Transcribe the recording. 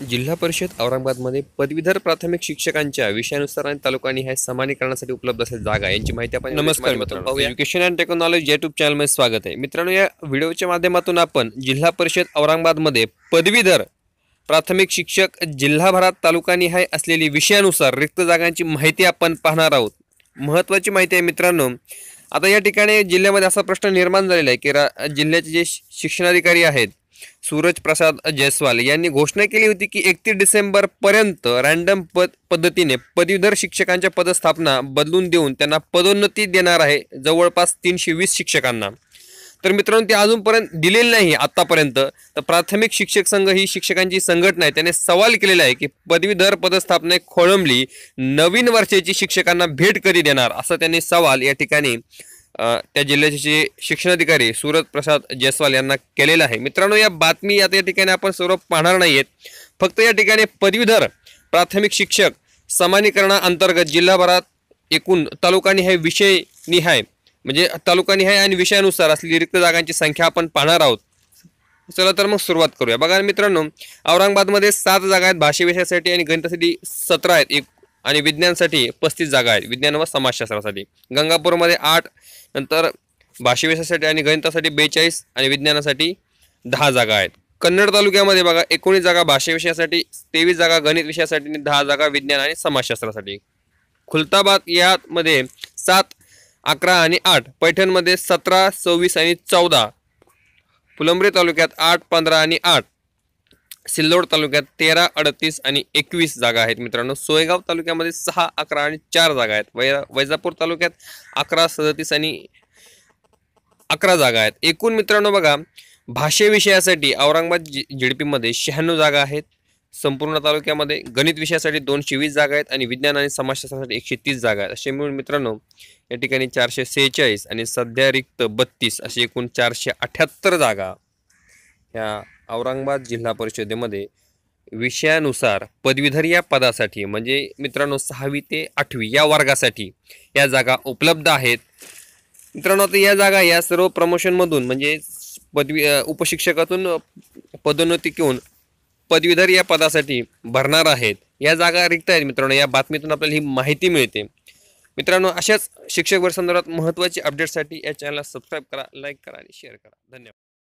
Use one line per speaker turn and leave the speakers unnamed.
जिल्हा परिषद औरंगाबादमध्ये पदवीधर प्राथमिक शिक्षकांच्या विषयानुसार आणि तालुका निहाय समानीकरणासाठी उपलब्ध असेल जागा यांची माहिती आपण नमस्कार मित्रांनो. एज्युकेशन अँड टेक्नॉलॉजी युट्यूब चॅनलमध्ये स्वागत आहे. मित्रांनो या व्हिडिओच्या माध्यमातून आपण जिल्हा परिषद औरंगाबादमध्ये पदवीधर प्राथमिक शिक्षक जिल्हाभरात तालुका निहाय असलेली विषयानुसार रिक्त जागांची माहिती आपण पाहणार आहोत. महत्त्वाची माहिती आहे मित्रांनो आता या ठिकाणी जिल्ह्यामध्ये असा प्रश्न निर्माण झालेला आहे की रा जिल्ह्याचे जे शिक्षणाधिकारी आहेत सूरज प्रसाद जयस्वाल यांनी घोषणा केली होती की एकतीस डिसेंबरपर्यंत रँडम पद पद्धतीने पदवीधर शिक्षकांच्या पदस्थापना बदलून देऊन त्यांना पदोन्नती देणार आहे जवळपास तीनशे वीस शिक्षकांना. तर मित्रांनो ते अजूनपर्यंत दिलेलं नाही आतापर्यंत. तर प्राथमिक शिक्षक संघ ही शिक्षकांची संघटना आहे त्याने सवाल केलेला आहे की पदवीधर पदस्थापना खोळंबली नवीन वर्षाची शिक्षकांना भेट कधी देणार असा त्यांनी सवाल या ठिकाणी त्या जिल्ह्याचे जे शिक्षणाधिकारी सूरज प्रसाद जयस्वाल यांना केलेला आहे. मित्रांनो या बातमी आता या ठिकाणी आपण सर्व पाहणार नाही आहेत फक्त या ठिकाणी पदवीधर प्राथमिक शिक्षक समानीकरणाअंतर्गत जिल्हाभरात एकूण तालुकानिहाय विषय निहाय म्हणजे तालुकानिहाय आणि विषयानुसार असलेली रिक्त जागांची संख्या आपण पाहणार आहोत. चला तर मग सुरुवात करूया. बघा मित्रांनो औरंगाबादमध्ये सात जागा आहेत भाषा विषयासाठी आणि गणितासाठी सतरा आहेत. एक आणि विज्ञानसाठी पस्तीस जागा आहेत. विज्ञान व समाजशास्त्रासाठी. गंगापूरमध्ये आठ नंतर भाषेविषयासाठी आणि गणितासाठी बेचाळीस आणि विज्ञानासाठी दहा जागा आहेत. कन्नड तालुक्यामध्ये बघा एकोणीस जागा भाषेविषयासाठी तेवीस जागा गणित विषयासाठी आणि दहा जागा विज्ञान आणि समाजशास्त्रासाठी. खुलताबाद यामध्ये सात अकरा आणि आठ पैठणमध्ये सतरा सव्वीस आणि चौदा. फुलंब्री तालुक्यात आठ पंधरा आणि आठ. सिल्लोड तालुक्यात तेरा अडतीस आणि एकवीस जागा आहेत मित्रांनो. सोयगाव तालुक्यामध्ये सहा अकरा आणि चार जागा आहेत. वै वैजापूर तालुक्यात अकरा सदतीस आणि अकरा जागा आहेत. एकूण मित्रांनो बघा भाषे विषयासाठी औरंगाबाद जि जिडपीमध्ये शहाण्णव जागा आहेत. संपूर्ण तालुक्यामध्ये गणित विषयासाठी दोनशे वीस जागा आहेत आणि विज्ञान आणि समाजशास्त्रासाठी एकशे तीस जागा आहेत. असे मिळून मित्रांनो या ठिकाणी चारशे सेहेचाळीस आणि सध्या रिक्त बत्तीस असे एकूण चारशे अठ्ठ्याहत्तर जागा ह्या औरंगाबाद जिल्हा परिषदेमध्ये विषयानुसार पदवीधर या पदासाठी म्हणजे मित्रांनो सहावी ते आठवी या वर्गासाठी या जागा उपलब्ध आहेत. मित्रांनो आता या जागा या सर्व प्रमोशनमधून म्हणजे पदवी उपशिक्षकातून पदोन्नती घेऊन पदवीधर या पदासाठी भरणार आहेत. या जागा रिक्त आहेत मित्रांनो या बातमीतून आपल्याला ही माहिती मिळते. मित्रांनो अशाच शिक्षक संदर्भात महत्त्वाची अपडेटसाठी या चॅनलला सबस्क्राईब करा लाईक करा आणि शेअर करा. धन्यवाद.